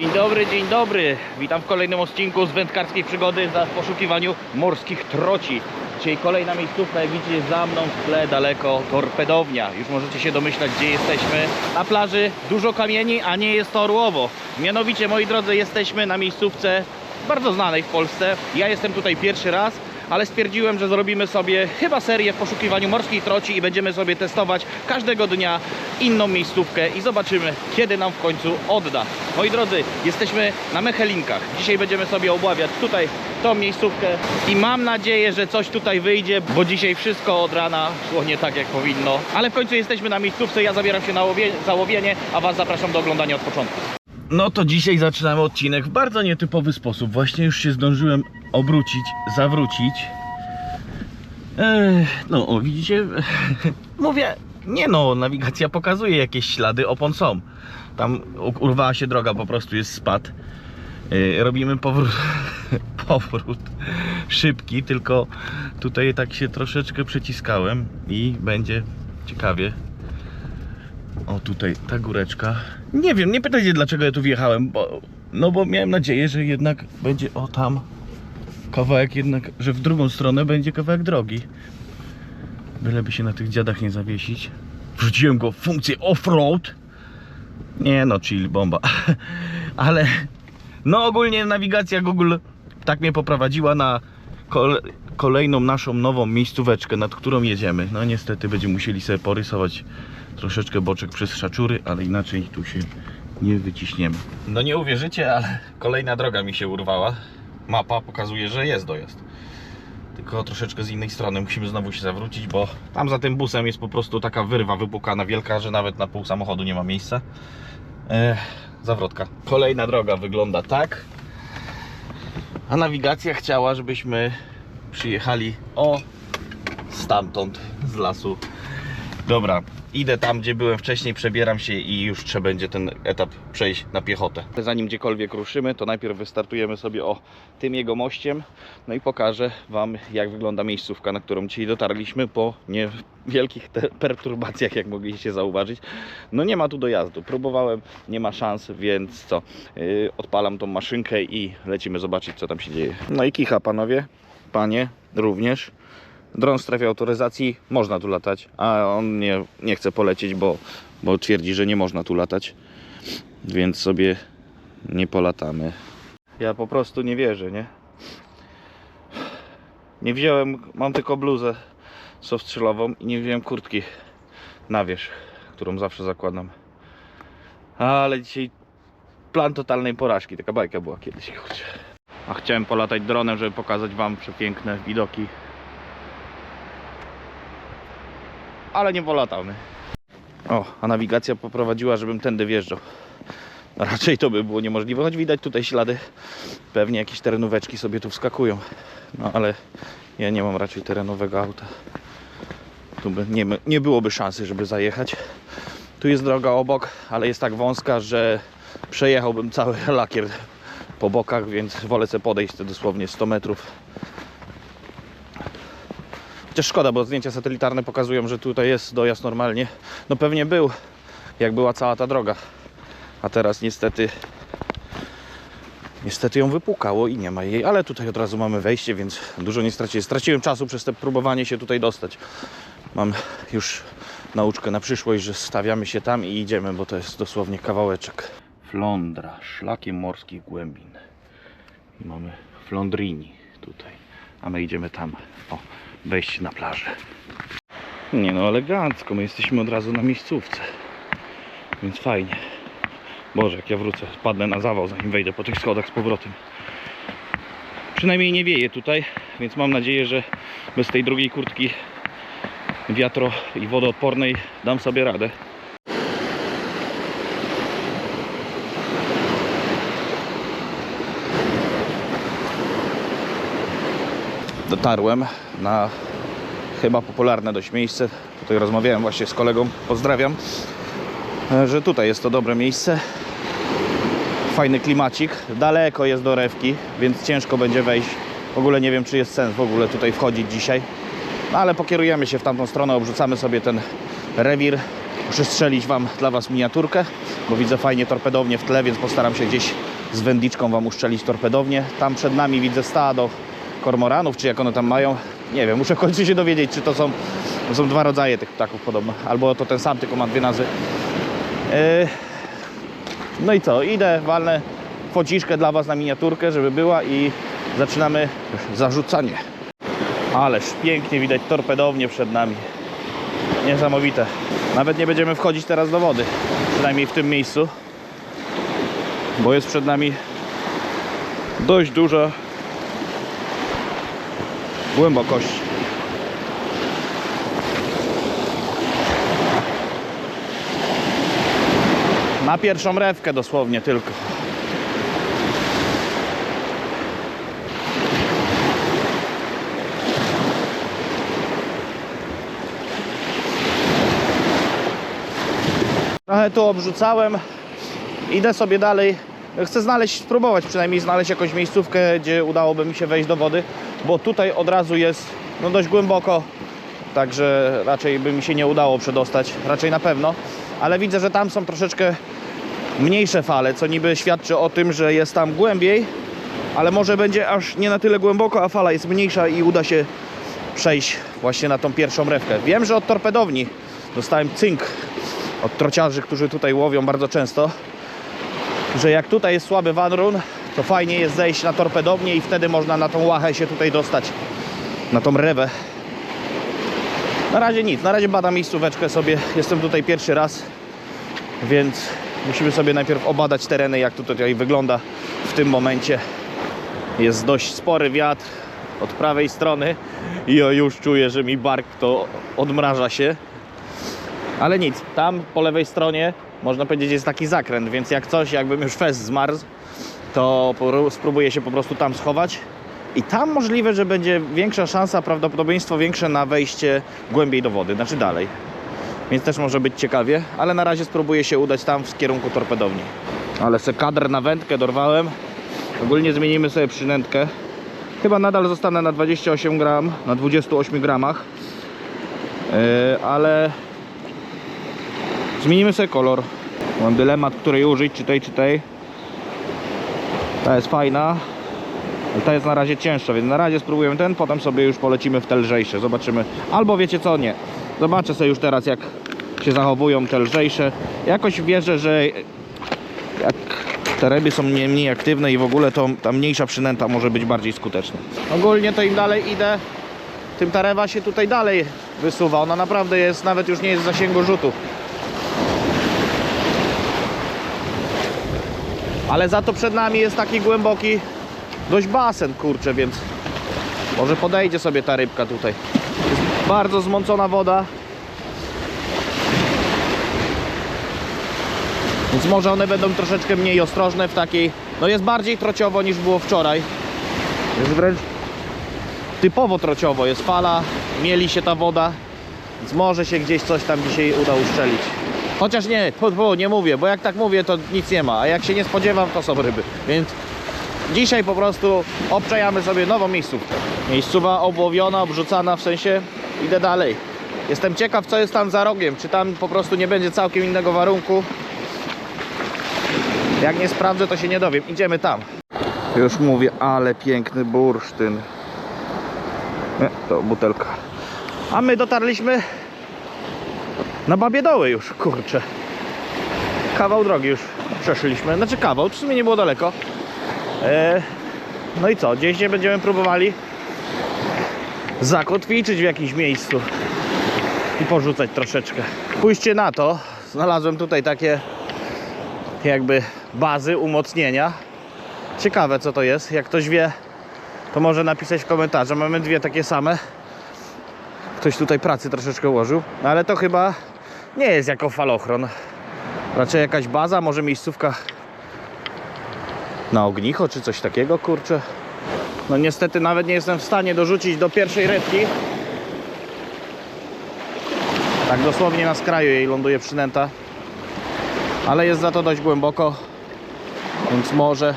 Dzień dobry, dzień dobry. Witam w kolejnym odcinku z wędkarskiej przygody za poszukiwaniu morskich troci. Dzisiaj kolejna miejscówka, jak widzicie za mną w tle daleko torpedownia. Już możecie się domyślać, gdzie jesteśmy. Na plaży dużo kamieni, a nie jest to orłowo. Mianowicie, moi drodzy, jesteśmy na miejscówce bardzo znanej w Polsce. Ja jestem tutaj pierwszy raz, ale stwierdziłem, że zrobimy sobie chyba serię w poszukiwaniu morskiej troci i będziemy sobie testować każdego dnia inną miejscówkę i zobaczymy, kiedy nam w końcu odda. Moi drodzy, jesteśmy na Mechelinkach. Dzisiaj będziemy sobie obławiać tutaj tą miejscówkę i mam nadzieję, że coś tutaj wyjdzie, bo dzisiaj wszystko od rana szło nie tak, jak powinno. Ale w końcu jesteśmy na miejscówce, ja zabieram się na łowie, za łowienie, a Was zapraszam do oglądania od początku. No to dzisiaj zaczynamy odcinek w bardzo nietypowy sposób. Właśnie już się zdążyłem obrócić, zawrócić. Ech, no, o, widzicie? Mówię, nie no, nawigacja pokazuje jakieś ślady, opon są. Tam urwała się droga, po prostu jest spad. Yy, robimy powrót, powrót szybki, tylko tutaj tak się troszeczkę przeciskałem i będzie ciekawie. O, tutaj ta góreczka. Nie wiem, nie pytajcie dlaczego ja tu wjechałem, bo, no bo miałem nadzieję, że jednak będzie o tam kawałek jednak, że w drugą stronę będzie kawałek drogi. Byleby się na tych dziadach nie zawiesić. Wrzuciłem go w funkcję off-road. Nie no, chill, bomba. Ale no ogólnie nawigacja Google tak mnie poprowadziła na kole, kolejną naszą nową miejscóweczkę, nad którą jedziemy. No niestety będziemy musieli sobie porysować troszeczkę boczek przez szaczury, ale inaczej tu się nie wyciśniemy. No nie uwierzycie, ale kolejna droga mi się urwała. Mapa pokazuje, że jest dojazd. Tylko troszeczkę z innej strony musimy znowu się zawrócić, bo tam za tym busem jest po prostu taka wyrwa wypukana wielka, że nawet na pół samochodu nie ma miejsca. Ech, zawrotka. Kolejna droga wygląda tak. A nawigacja chciała, żebyśmy przyjechali o stamtąd z lasu. Dobra, idę tam, gdzie byłem wcześniej, przebieram się i już trzeba będzie ten etap przejść na piechotę. Zanim gdziekolwiek ruszymy, to najpierw wystartujemy sobie o tym jego mościem, no i pokażę Wam, jak wygląda miejscówka, na którą dzisiaj dotarliśmy po niewielkich perturbacjach, jak mogliście zauważyć. No nie ma tu dojazdu, próbowałem, nie ma szans, więc co, yy, odpalam tą maszynkę i lecimy zobaczyć, co tam się dzieje. No i kicha, panowie, panie również. Dron w strefie autoryzacji, można tu latać, a on nie, nie chce polecieć, bo, bo twierdzi, że nie można tu latać, więc sobie nie polatamy. Ja po prostu nie wierzę, nie? Nie wziąłem, mam tylko bluzę softrzylową i nie wziąłem kurtki na wierzch, którą zawsze zakładam. Ale dzisiaj plan totalnej porażki, taka bajka była kiedyś, kurczę. A chciałem polatać dronem, żeby pokazać Wam przepiękne widoki ale nie polatamy. O, a nawigacja poprowadziła, żebym tędy wjeżdżał. Raczej to by było niemożliwe, choć widać tutaj ślady. Pewnie jakieś terenóweczki sobie tu wskakują. No ale ja nie mam raczej terenowego auta. Tu by nie, nie byłoby szansy, żeby zajechać. Tu jest droga obok, ale jest tak wąska, że przejechałbym cały lakier po bokach, więc wolę sobie podejść te dosłownie 100 metrów Chociaż szkoda, bo zdjęcia satelitarne pokazują, że tutaj jest dojazd normalnie. No pewnie był, jak była cała ta droga. A teraz niestety niestety ją wypukało i nie ma jej, ale tutaj od razu mamy wejście, więc dużo nie straciłem. Straciłem czasu przez te próbowanie się tutaj dostać. Mam już nauczkę na przyszłość, że stawiamy się tam i idziemy, bo to jest dosłownie kawałeczek. Flądra, szlakiem morskich głębin. I mamy Flądrini tutaj, a my idziemy tam. O, wejść na plażę. Nie no, elegancko, my jesteśmy od razu na miejscówce. Więc fajnie. Boże, jak ja wrócę, spadnę na zawał, zanim wejdę po tych schodach z powrotem. Przynajmniej nie wieje tutaj, więc mam nadzieję, że bez tej drugiej kurtki wiatro i wodoodpornej dam sobie radę. Dotarłem na chyba popularne dość miejsce. Tutaj rozmawiałem właśnie z kolegą, pozdrawiam, e, że tutaj jest to dobre miejsce. Fajny klimacik. Daleko jest do rewki, więc ciężko będzie wejść. W ogóle nie wiem, czy jest sens w ogóle tutaj wchodzić dzisiaj. No ale pokierujemy się w tamtą stronę, obrzucamy sobie ten rewir Muszę strzelić wam dla was miniaturkę, bo widzę fajnie torpedownię w tle, więc postaram się gdzieś z wędliczką wam uszczelić torpedownię. Tam przed nami widzę stado kormoranów, czy jak one tam mają. Nie wiem, muszę w końcu się dowiedzieć, czy to są, to są dwa rodzaje tych ptaków podobno, albo to ten sam, tylko ma dwie nazwy. Yy, no i co, idę, walnę fociszkę dla Was na miniaturkę, żeby była i zaczynamy zarzucanie. Ależ pięknie widać torpedownie przed nami. Niesamowite. Nawet nie będziemy wchodzić teraz do wody, przynajmniej w tym miejscu, bo jest przed nami dość duża głębokość. Na pierwszą rewkę dosłownie tylko. Trochę tu obrzucałem. Idę sobie dalej. Chcę znaleźć, spróbować przynajmniej znaleźć jakąś miejscówkę, gdzie udałoby mi się wejść do wody, bo tutaj od razu jest no, dość głęboko, także raczej by mi się nie udało przedostać, raczej na pewno. Ale widzę, że tam są troszeczkę mniejsze fale, co niby świadczy o tym, że jest tam głębiej, ale może będzie aż nie na tyle głęboko, a fala jest mniejsza i uda się przejść właśnie na tą pierwszą rewkę. Wiem, że od torpedowni dostałem cynk od trociarzy, którzy tutaj łowią bardzo często, że jak tutaj jest słaby wanrun, to fajnie jest zejść na torpedownię i wtedy można na tą łachę się tutaj dostać, na tą rewę. Na razie nic, na razie badam miejscóweczkę sobie, jestem tutaj pierwszy raz, więc musimy sobie najpierw obadać tereny, jak to tutaj wygląda w tym momencie. Jest dość spory wiatr od prawej strony i ja już czuję, że mi bark to odmraża się. Ale nic, tam po lewej stronie można powiedzieć jest taki zakręt, więc jak coś, jakbym już fest zmarzł, to spróbuję się po prostu tam schować. I tam możliwe, że będzie większa szansa, prawdopodobieństwo większe na wejście głębiej do wody, znaczy dalej. Więc też może być ciekawie, ale na razie spróbuję się udać tam w kierunku torpedowni. Ale se kadr na wędkę dorwałem. Ogólnie zmienimy sobie przynętkę. Chyba nadal zostanę na 28 gram, na 28 gramach. Yy, ale zmienimy sobie kolor. Mam dylemat, której użyć, czy tej, czy tej. Ta jest fajna, ta jest na razie cięższa, więc na razie spróbujemy ten, potem sobie już polecimy w te lżejsze. Zobaczymy. Albo wiecie co, nie. Zobaczę sobie już teraz, jak się zachowują te lżejsze. Jakoś wierzę, że jak te ryby są mniej, mniej aktywne i w ogóle to ta mniejsza przynęta może być bardziej skuteczna. Ogólnie to im dalej idę, tym ta rewa się tutaj dalej wysuwa. Ona naprawdę jest, nawet już nie jest w zasięgu rzutu. Ale za to przed nami jest taki głęboki dość basen, kurczę, więc może podejdzie sobie ta rybka tutaj. Jest bardzo zmącona woda. Więc może one będą troszeczkę mniej ostrożne w takiej... No jest bardziej trociowo niż było wczoraj. Jest wręcz typowo trociowo. Jest fala, mieli się ta woda. Więc może się gdzieś coś tam dzisiaj uda uszczelić. Chociaż nie, pu, nie mówię, bo jak tak mówię, to nic nie ma. A jak się nie spodziewam, to są ryby. Więc dzisiaj po prostu obczajamy sobie nową miejscówkę. Miejscowa obłowiona, obrzucana, w sensie idę dalej. Jestem ciekaw, co jest tam za rogiem. Czy tam po prostu nie będzie całkiem innego warunku. Jak nie sprawdzę, to się nie dowiem. Idziemy tam. Już mówię, ale piękny bursztyn. Nie, to butelka. A my dotarliśmy na Babie Doły już, kurczę. Kawał drogi już przeszliśmy. Znaczy kawał, w sumie nie było daleko. E, no i co, gdzieś nie będziemy próbowali zakotwiczyć w jakimś miejscu i porzucać troszeczkę. Pójście na to, znalazłem tutaj takie jakby bazy, umocnienia. Ciekawe co to jest, jak ktoś wie, to może napisać w komentarzu. Mamy dwie takie same. Ktoś tutaj pracy troszeczkę ułożył, no ale to chyba nie jest jako falochron. Raczej jakaś baza, może miejscówka na ognicho czy coś takiego, kurczę. No niestety nawet nie jestem w stanie dorzucić do pierwszej rybki. Tak dosłownie na skraju jej ląduje przynęta. Ale jest za to dość głęboko, więc może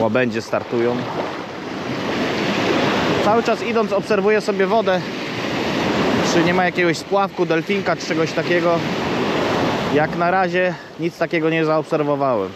Łabędzie startują. Cały czas idąc obserwuję sobie wodę. Czy nie ma jakiegoś spławku, delfinka czy czegoś takiego. Jak na razie nic takiego nie zaobserwowałem.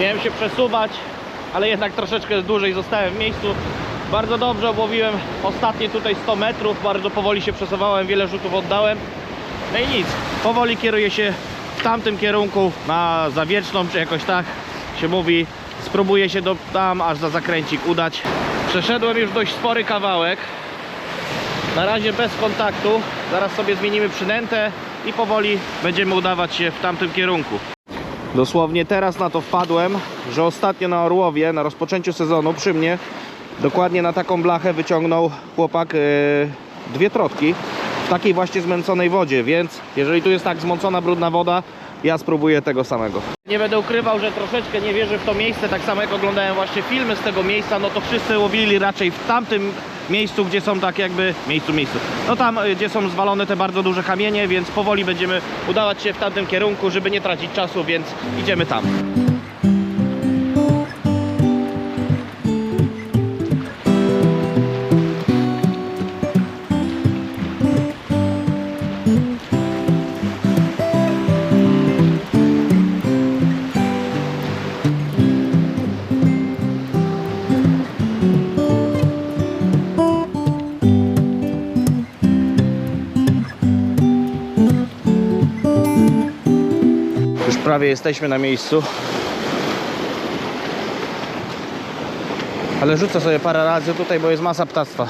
Miałem się przesuwać, ale jednak troszeczkę dłużej zostałem w miejscu. Bardzo dobrze obłowiłem ostatnie tutaj 100 metrów, bardzo powoli się przesuwałem, wiele rzutów oddałem. No i nic, powoli kieruję się w tamtym kierunku na Zawieczną, czy jakoś tak się mówi. Spróbuję się do tam, aż za zakręcik udać. Przeszedłem już dość spory kawałek. Na razie bez kontaktu. Zaraz sobie zmienimy przynętę i powoli będziemy udawać się w tamtym kierunku. Dosłownie teraz na to wpadłem, że ostatnio na Orłowie, na rozpoczęciu sezonu przy mnie, dokładnie na taką blachę wyciągnął chłopak e, dwie trotki w takiej właśnie zmęconej wodzie, więc jeżeli tu jest tak zmącona, brudna woda, ja spróbuję tego samego. Nie będę ukrywał, że troszeczkę nie wierzę w to miejsce, tak samo jak oglądałem właśnie filmy z tego miejsca, no to wszyscy łowili raczej w tamtym miejscu, gdzie są tak jakby, miejscu, miejscu, no tam, y, gdzie są zwalone te bardzo duże kamienie, więc powoli będziemy udawać się w tamtym kierunku, żeby nie tracić czasu, więc idziemy tam. Prawie jesteśmy na miejscu. Ale rzucę sobie parę razy tutaj, bo jest masa ptactwa.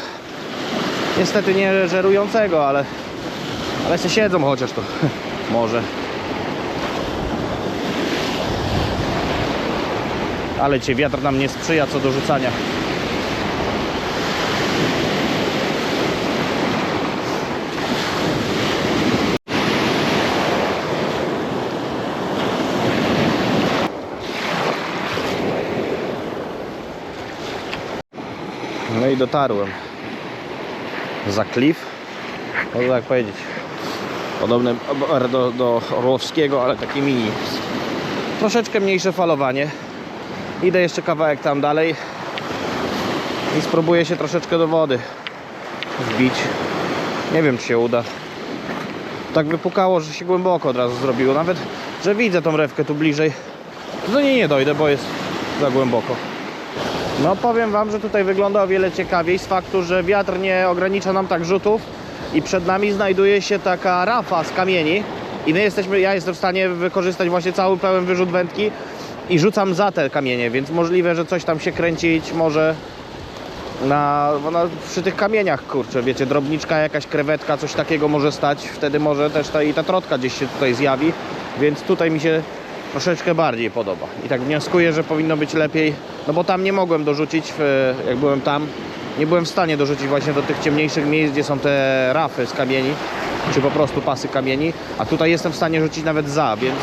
Niestety nie żerującego, ale ale się siedzą chociaż to. Może. Ale cię wiatr nam nie sprzyja co do rzucania. Dotarłem. Za klif. Można tak powiedzieć. Podobny do, do Orłowskiego, ale taki mini. Troszeczkę mniejsze falowanie. Idę jeszcze kawałek tam dalej. I spróbuję się troszeczkę do wody wbić. Nie wiem, czy się uda. Tak wypukało, że się głęboko od razu zrobiło. Nawet, że widzę tą rewkę tu bliżej. Do niej nie dojdę, bo jest za głęboko. No powiem wam, że tutaj wygląda o wiele ciekawiej z faktu, że wiatr nie ogranicza nam tak rzutów i przed nami znajduje się taka rafa z kamieni i my jesteśmy, ja jestem w stanie wykorzystać właśnie cały pełen wyrzut wędki i rzucam za te kamienie, więc możliwe, że coś tam się kręcić może na, na, przy tych kamieniach, kurczę, wiecie, drobniczka, jakaś krewetka, coś takiego może stać, wtedy może też ta, i ta trotka gdzieś się tutaj zjawi, więc tutaj mi się troszeczkę bardziej podoba. I tak wnioskuję, że powinno być lepiej, no bo tam nie mogłem dorzucić, jak byłem tam, nie byłem w stanie dorzucić właśnie do tych ciemniejszych miejsc, gdzie są te rafy z kamieni, czy po prostu pasy kamieni, a tutaj jestem w stanie rzucić nawet za, więc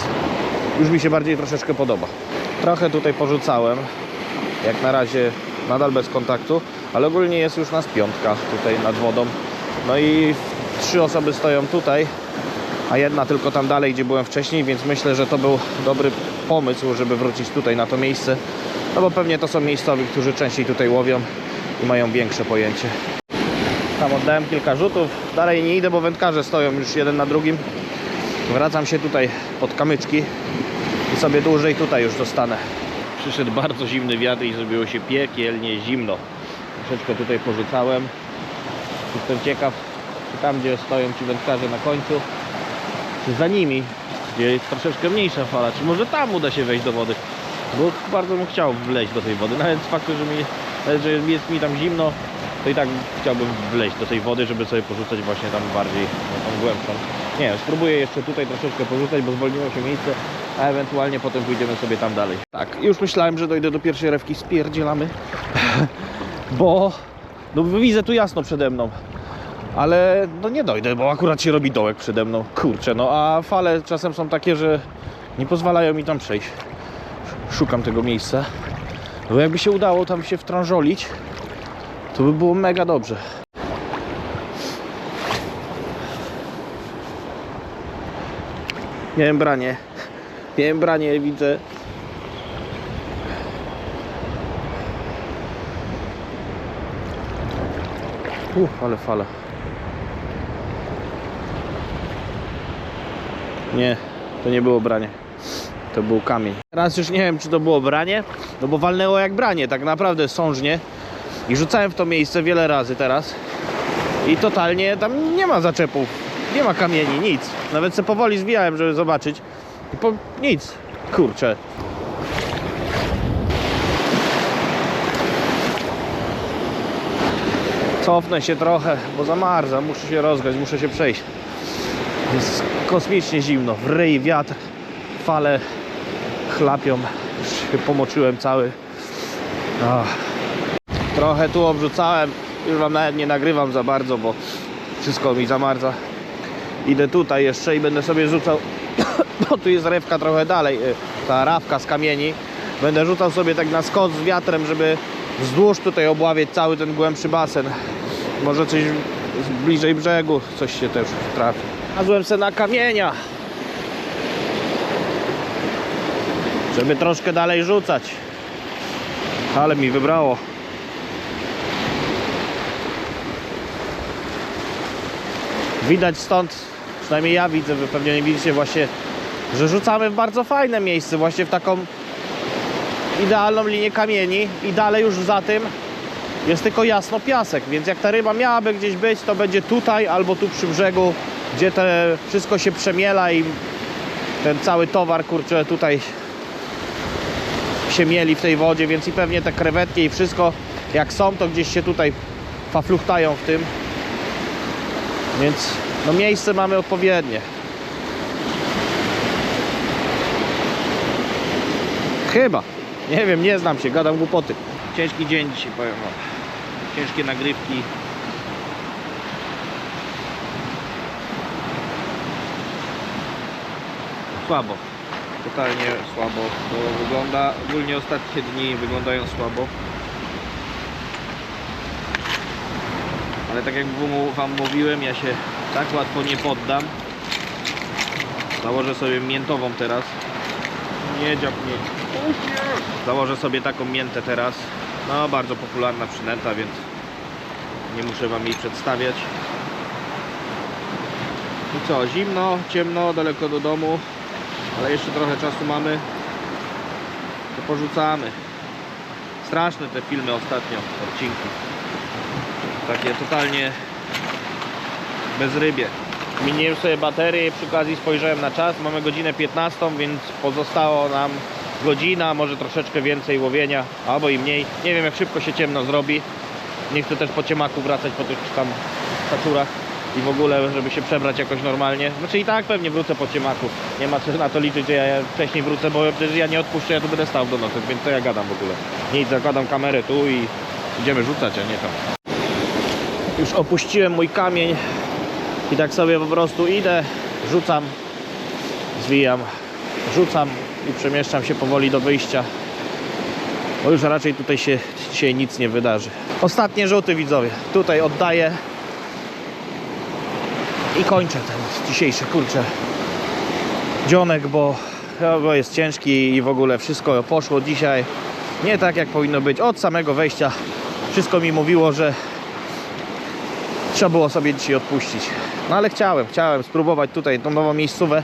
już mi się bardziej troszeczkę podoba. Trochę tutaj porzucałem, jak na razie nadal bez kontaktu, ale ogólnie jest już nas piątka tutaj nad wodą. No i trzy osoby stoją tutaj, a jedna tylko tam dalej, gdzie byłem wcześniej, więc myślę, że to był dobry pomysł, żeby wrócić tutaj na to miejsce. No bo pewnie to są miejscowi, którzy częściej tutaj łowią i mają większe pojęcie. Tam oddałem kilka rzutów, dalej nie idę, bo wędkarze stoją już jeden na drugim. Wracam się tutaj pod kamyczki i sobie dłużej tutaj już zostanę. Przyszedł bardzo zimny wiatr i zrobiło się piekielnie zimno. Troszeczkę tutaj porzucałem. Jestem ciekaw, czy tam gdzie stoją ci wędkarze na końcu, za nimi, gdzie jest troszeczkę mniejsza fala, czy może tam uda się wejść do wody. Bo bardzo bym chciał wleźć do tej wody. Nawet z faktu, że, mi, że jest mi tam zimno, to i tak chciałbym wleźć do tej wody, żeby sobie porzucać właśnie tam bardziej, no, tą głębszą. Nie, spróbuję jeszcze tutaj troszeczkę porzucać, bo zwolniło się miejsce a ewentualnie potem pójdziemy sobie tam dalej. Tak, już myślałem, że dojdę do pierwszej rewki, spierdzielamy, bo no widzę tu jasno przede mną. Ale no nie dojdę, bo akurat się robi dołek przede mną. Kurczę, no a fale czasem są takie, że nie pozwalają mi tam przejść. Szukam tego miejsca. Bo jakby się udało tam się wtrążolić, to by było mega dobrze. Miałem branie. Miałem branie, widzę. Uff, ale fala. Nie, to nie było branie. To był kamień. Teraz już nie wiem, czy to było branie, no bo walnęło jak branie, tak naprawdę sążnie. I rzucałem w to miejsce wiele razy teraz. I totalnie tam nie ma zaczepów, nie ma kamieni, nic. Nawet se powoli zwijałem, żeby zobaczyć. I po nic. Kurczę. Cofnę się trochę, bo zamarza, muszę się rozgać, muszę się przejść. Jest kosmicznie zimno, w wiatr, fale chlapią, już pomoczyłem cały. Trochę tu obrzucałem, już wam nawet nie nagrywam za bardzo, bo wszystko mi zamarza. Idę tutaj jeszcze i będę sobie rzucał, bo tu jest rewka trochę dalej, y, ta rawka z kamieni. Będę rzucał sobie tak na skos z wiatrem, żeby wzdłuż tutaj obławiać cały ten głębszy basen. Może coś bliżej brzegu, coś się też trafi. Znalazłem se na kamienia. Żeby troszkę dalej rzucać. Ale mi wybrało. Widać stąd, przynajmniej ja widzę, wy pewnie nie widzicie właśnie, że rzucamy w bardzo fajne miejsce, właśnie w taką idealną linię kamieni i dalej już za tym jest tylko jasno piasek, więc jak ta ryba miałaby gdzieś być, to będzie tutaj albo tu przy brzegu, gdzie te wszystko się przemiela i ten cały towar, kurczę, tutaj się mieli w tej wodzie, więc i pewnie te krewetki i wszystko jak są, to gdzieś się tutaj fafluchtają w tym. Więc no miejsce mamy odpowiednie. Chyba. Nie wiem, nie znam się, gadam głupoty. Ciężki dzień dzisiaj, powiem wam. Ciężkie nagrywki. Słabo. Totalnie słabo to wygląda. Ogólnie ostatnie dni wyglądają słabo. Ale tak jak wam mówiłem, ja się tak łatwo nie poddam. Założę sobie miętową teraz. Nie dziab mnie. Założę sobie taką miętę teraz. No, bardzo popularna przynęta, więc nie muszę wam jej przedstawiać. I co, zimno, ciemno, daleko do domu, ale jeszcze trochę czasu mamy. To porzucamy. Straszne te filmy ostatnio, odcinki. Takie totalnie bez rybie. Miniłem sobie baterię przy okazji spojrzałem na czas. Mamy godzinę 15, więc pozostało nam godzina, może troszeczkę więcej łowienia, albo i mniej. Nie wiem jak szybko się ciemno zrobi. Nie chcę też po ciemaku wracać po tych tam kaczurach i w ogóle, żeby się przebrać jakoś normalnie. Znaczy i tak pewnie wrócę po ciemaku. Nie ma co na to liczyć, że ja wcześniej wrócę, bo przecież ja nie odpuszczę, ja tu będę stał do nocy, więc to ja gadam w ogóle. Nic, zakładam kamerę tu i idziemy rzucać, a nie tam. Już opuściłem mój kamień i tak sobie po prostu idę, rzucam, zwijam, rzucam i przemieszczam się powoli do wyjścia. Bo już raczej tutaj się dzisiaj nic nie wydarzy. Ostatnie rzuty widzowie. Tutaj oddaję i kończę ten dzisiejszy kurczę dzionek, bo, no, bo jest ciężki i w ogóle wszystko poszło dzisiaj nie tak jak powinno być. Od samego wejścia wszystko mi mówiło, że trzeba było sobie dzisiaj odpuścić. No ale chciałem, chciałem spróbować tutaj tą nową miejscówę.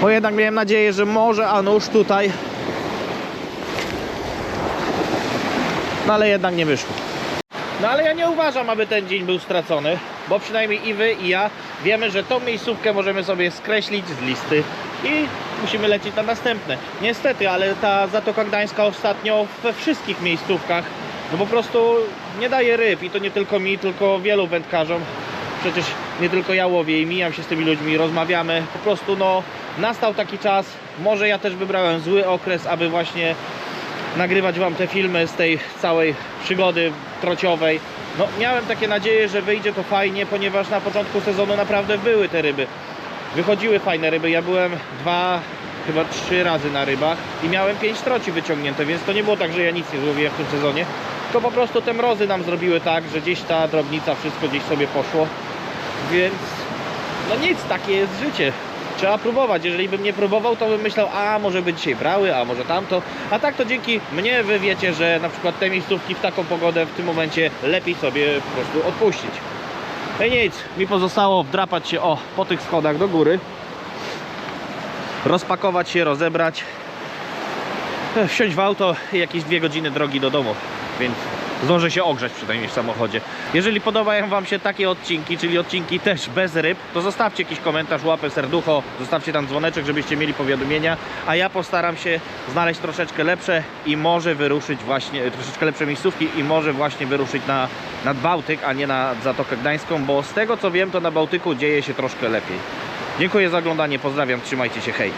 Bo jednak miałem nadzieję, że może a nuż tutaj. No ale jednak nie wyszło. No ale ja nie uważam, aby ten dzień był stracony, bo przynajmniej i wy i ja wiemy, że tą miejscówkę możemy sobie skreślić z listy i musimy lecieć na następne. Niestety, ale ta Zatoka Gdańska ostatnio we wszystkich miejscówkach no po prostu nie daje ryb i to nie tylko mi, tylko wielu wędkarzom. przecież nie tylko ja łowię i mijam się z tymi ludźmi, rozmawiamy. Po prostu no, nastał taki czas, może ja też wybrałem zły okres, aby właśnie nagrywać Wam te filmy z tej całej przygody trociowej. No, miałem takie nadzieję, że wyjdzie to fajnie, ponieważ na początku sezonu naprawdę były te ryby. Wychodziły fajne ryby. Ja byłem dwa, chyba trzy razy na rybach i miałem pięć troci wyciągnięte, więc to nie było tak, że ja nic nie złowiłem w tym sezonie. Tylko po prostu te mrozy nam zrobiły tak, że gdzieś ta drobnica, wszystko gdzieś sobie poszło. Więc no nic, takie jest życie. Trzeba próbować. Jeżeli bym nie próbował, to bym myślał, a może by dzisiaj brały, a może tamto. A tak to dzięki mnie wy wiecie, że na przykład te miejscówki w taką pogodę w tym momencie lepiej sobie po prostu odpuścić. I nic, mi pozostało wdrapać się o po tych schodach do góry. Rozpakować się, rozebrać. Wsiąść w auto i jakieś dwie godziny drogi do domu. Więc zdążę się ogrzać przynajmniej w samochodzie. Jeżeli podobają Wam się takie odcinki, czyli odcinki też bez ryb, to zostawcie jakiś komentarz, łapę, serducho, zostawcie tam dzwoneczek, żebyście mieli powiadomienia, a ja postaram się znaleźć troszeczkę lepsze i może wyruszyć właśnie, troszeczkę lepsze miejscówki i może właśnie wyruszyć na, nad Bałtyk, a nie na Zatokę Gdańską, bo z tego co wiem, to na Bałtyku dzieje się troszkę lepiej. Dziękuję za oglądanie, pozdrawiam, trzymajcie się, hej!